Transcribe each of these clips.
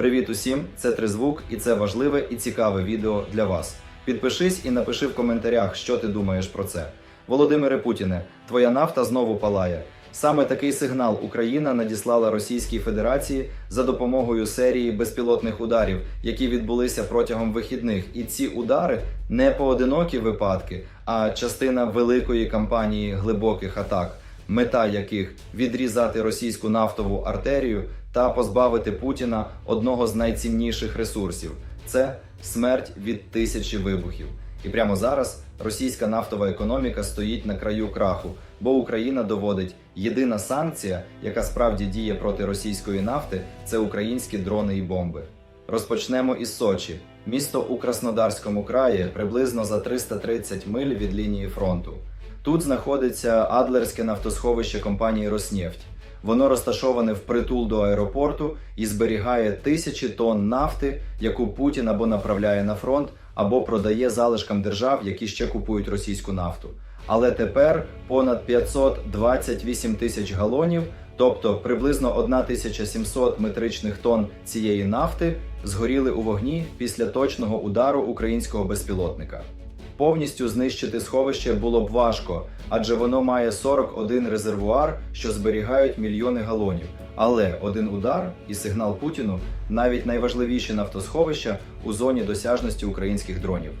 Привіт усім! Це Тризвук, і це важливе і цікаве відео для вас. Підпишись і напиши в коментарях, що ти думаєш про це. Володимире Путіне, твоя нафта знову палає. Саме такий сигнал Україна надіслала Російській Федерації за допомогою серії безпілотних ударів, які відбулися протягом вихідних. І ці удари не поодинокі випадки, а частина великої кампанії глибоких атак, мета яких відрізати російську нафтову артерію та позбавити Путіна одного з найцінніших ресурсів це смерть від тисячі вибухів. І прямо зараз російська нафтова економіка стоїть на краю краху, бо Україна доводить єдина санкція, яка справді діє проти російської нафти, це українські дрони і бомби. Розпочнемо із Сочі, місто у Краснодарському краї, приблизно за 330 миль від лінії фронту. Тут знаходиться Адлерське нафтосховище компанії Роснефть. Воно розташоване впритул до аеропорту і зберігає тисячі тонн нафти, яку Путін або направляє на фронт, або продає залишкам держав, які ще купують російську нафту. Але тепер понад 528 тисяч галонів, тобто приблизно 1700 метричних тонн цієї нафти, згоріли у вогні після точного удару українського безпілотника. Повністю знищити сховище було б важко, адже воно має 41 резервуар, що зберігають мільйони галонів. Але один удар і сигнал Путіну навіть найважливіші нафтосховища у зоні досяжності українських дронів.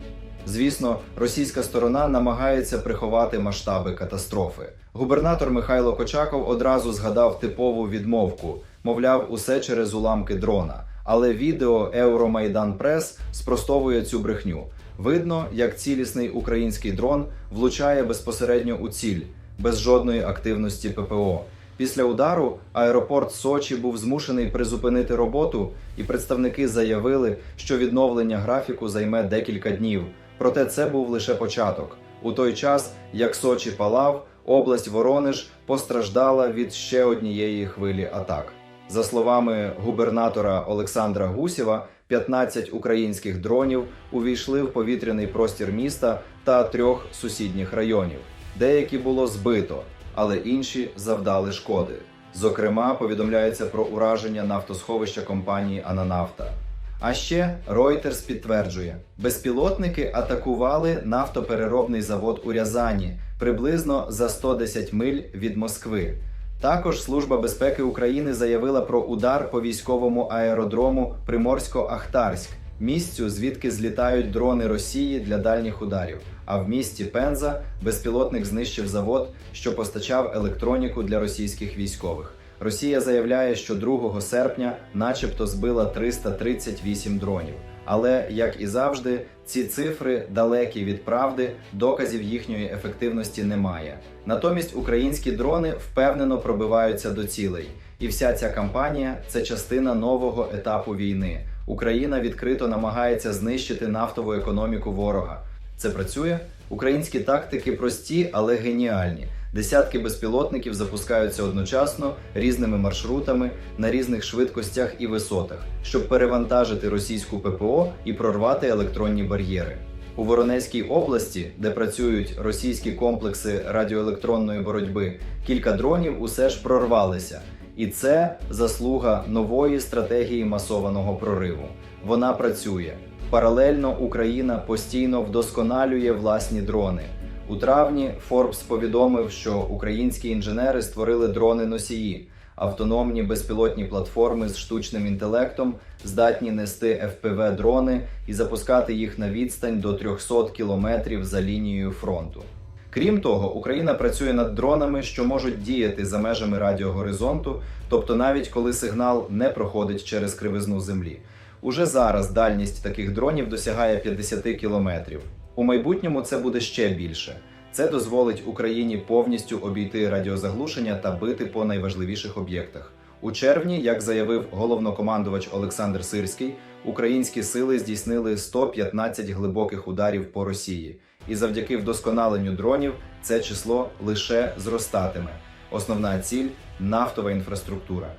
Звісно, російська сторона намагається приховати масштаби катастрофи. Губернатор Михайло Кочаков одразу згадав типову відмовку, мовляв, усе через уламки дрона. Але відео Евромайдан Прес спростовує цю брехню. Видно, як цілісний український дрон влучає безпосередньо у ціль, без жодної активності ППО. Після удару аеропорт Сочі був змушений призупинити роботу, і представники заявили, що відновлення графіку займе декілька днів. Проте це був лише початок. У той час, як Сочі палав, область Воронеж постраждала від ще однієї хвилі атак. За словами губернатора Олександра Гусєва, 15 українських дронів увійшли в повітряний простір міста та трьох сусідніх районів. Деякі було збито, але інші завдали шкоди. Зокрема, повідомляється про ураження нафтосховища компанії Ананафта. А ще Reuters підтверджує, безпілотники атакували нафтопереробний завод у Рязані приблизно за 110 миль від Москви. Також Служба безпеки України заявила про удар по військовому аеродрому Приморсько-Ахтарськ, місцю, звідки злітають дрони Росії для дальніх ударів. А в місті Пенза безпілотник знищив завод, що постачав електроніку для російських військових. Росія заявляє, що 2 серпня, начебто, збила 338 дронів. Але як і завжди, ці цифри далекі від правди, доказів їхньої ефективності немає. Натомість українські дрони впевнено пробиваються до цілей, і вся ця кампанія це частина нового етапу війни. Україна відкрито намагається знищити нафтову економіку ворога. Це працює. Українські тактики прості, але геніальні. Десятки безпілотників запускаються одночасно різними маршрутами на різних швидкостях і висотах, щоб перевантажити російську ППО і прорвати електронні бар'єри. У Воронезькій області, де працюють російські комплекси радіоелектронної боротьби, кілька дронів усе ж прорвалися. І це заслуга нової стратегії масованого прориву. Вона працює. Паралельно Україна постійно вдосконалює власні дрони. У травні Forbes повідомив, що українські інженери створили дрони-носії, автономні безпілотні платформи з штучним інтелектом, здатні нести fpv дрони і запускати їх на відстань до 300 кілометрів за лінією фронту. Крім того, Україна працює над дронами, що можуть діяти за межами радіогоризонту, тобто навіть коли сигнал не проходить через кривизну землі. Уже зараз дальність таких дронів досягає 50 кілометрів. У майбутньому це буде ще більше. Це дозволить Україні повністю обійти радіозаглушення та бити по найважливіших об'єктах. У червні, як заявив головнокомандувач Олександр Сирський, українські сили здійснили 115 глибоких ударів по Росії, і завдяки вдосконаленню дронів це число лише зростатиме. Основна ціль нафтова інфраструктура.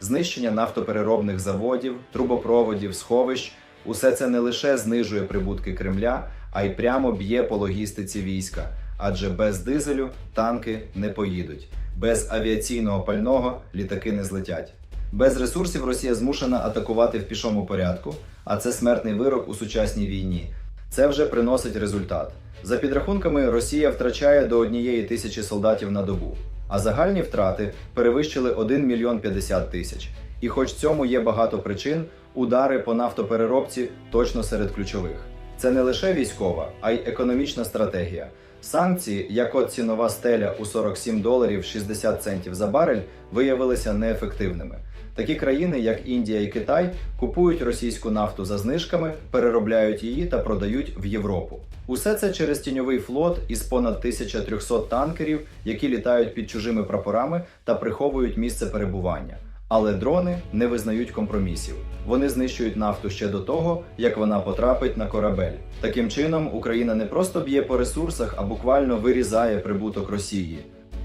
Знищення нафтопереробних заводів, трубопроводів, сховищ усе це не лише знижує прибутки Кремля, а й прямо б'є по логістиці війська. Адже без дизелю танки не поїдуть, без авіаційного пального літаки не злетять. Без ресурсів Росія змушена атакувати в пішому порядку, а це смертний вирок у сучасній війні. Це вже приносить результат. За підрахунками, Росія втрачає до однієї тисячі солдатів на добу, а загальні втрати перевищили 1 мільйон 50 тисяч. І хоч цьому є багато причин, удари по нафтопереробці точно серед ключових. Це не лише військова, а й економічна стратегія. Санкції, як от цінова стеля у 47 доларів 60 центів за барель, виявилися неефективними. Такі країни, як Індія і Китай, купують російську нафту за знижками, переробляють її та продають в Європу. Усе це через тіньовий флот із понад 1300 танкерів, які літають під чужими прапорами та приховують місце перебування. Але дрони не визнають компромісів. Вони знищують нафту ще до того, як вона потрапить на корабель. Таким чином, Україна не просто б'є по ресурсах, а буквально вирізає прибуток Росії.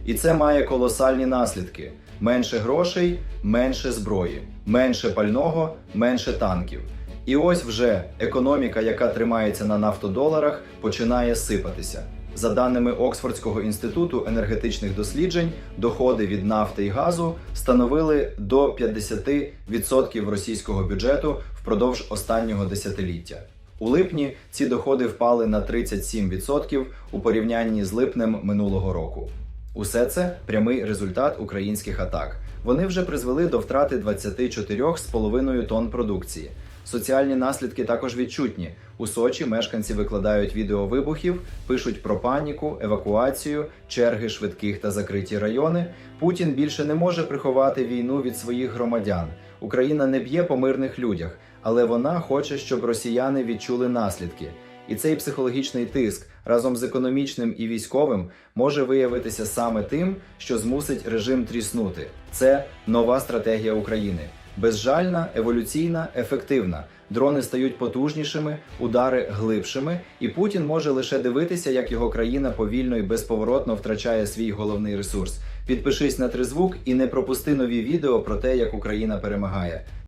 І це має колосальні наслідки: менше грошей, менше зброї, менше пального, менше танків. І ось вже економіка, яка тримається на нафтодоларах, починає сипатися. За даними Оксфордського інституту енергетичних досліджень, доходи від нафти і газу становили до 50% російського бюджету впродовж останнього десятиліття. У липні ці доходи впали на 37% у порівнянні з липнем минулого року. Усе це прямий результат українських атак. Вони вже призвели до втрати 24,5 тонн продукції. Соціальні наслідки також відчутні. У Сочі мешканці викладають відео вибухів, пишуть про паніку, евакуацію, черги швидких та закриті райони. Путін більше не може приховати війну від своїх громадян. Україна не б'є по мирних людях, але вона хоче, щоб росіяни відчули наслідки. І цей психологічний тиск разом з економічним і військовим може виявитися саме тим, що змусить режим тріснути. Це нова стратегія України. Безжальна, еволюційна, ефективна. Дрони стають потужнішими, удари глибшими, і Путін може лише дивитися, як його країна повільно і безповоротно втрачає свій головний ресурс. Підпишись на тризвук і не пропусти нові відео про те, як Україна перемагає.